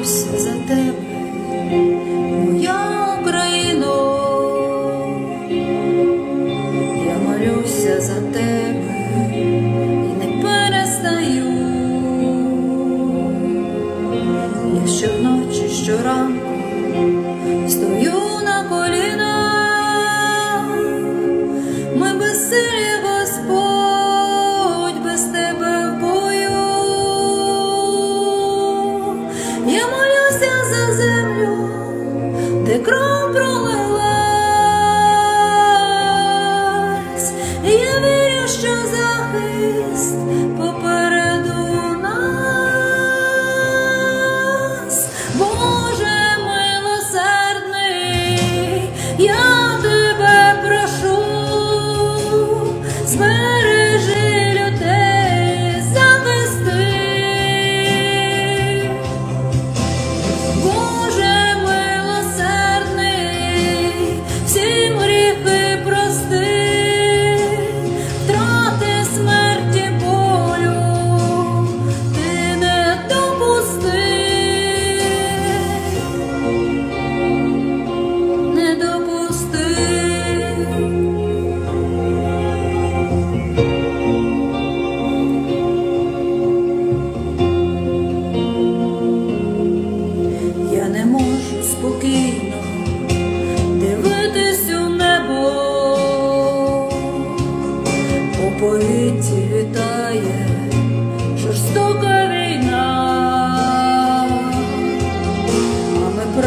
молюсь за те. за землю, де кров пролилась, я вірю, що захист попереду нас, Боже милосердний, я.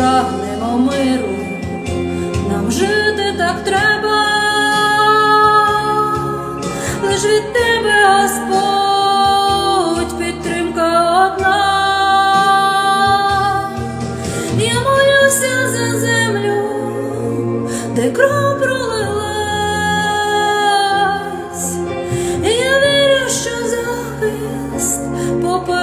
прагнемо миру, нам жити так треба, лиш від тебе, Господь, підтримка одна, я молюся за землю, де кров пролилась, я вірю, що захист попав.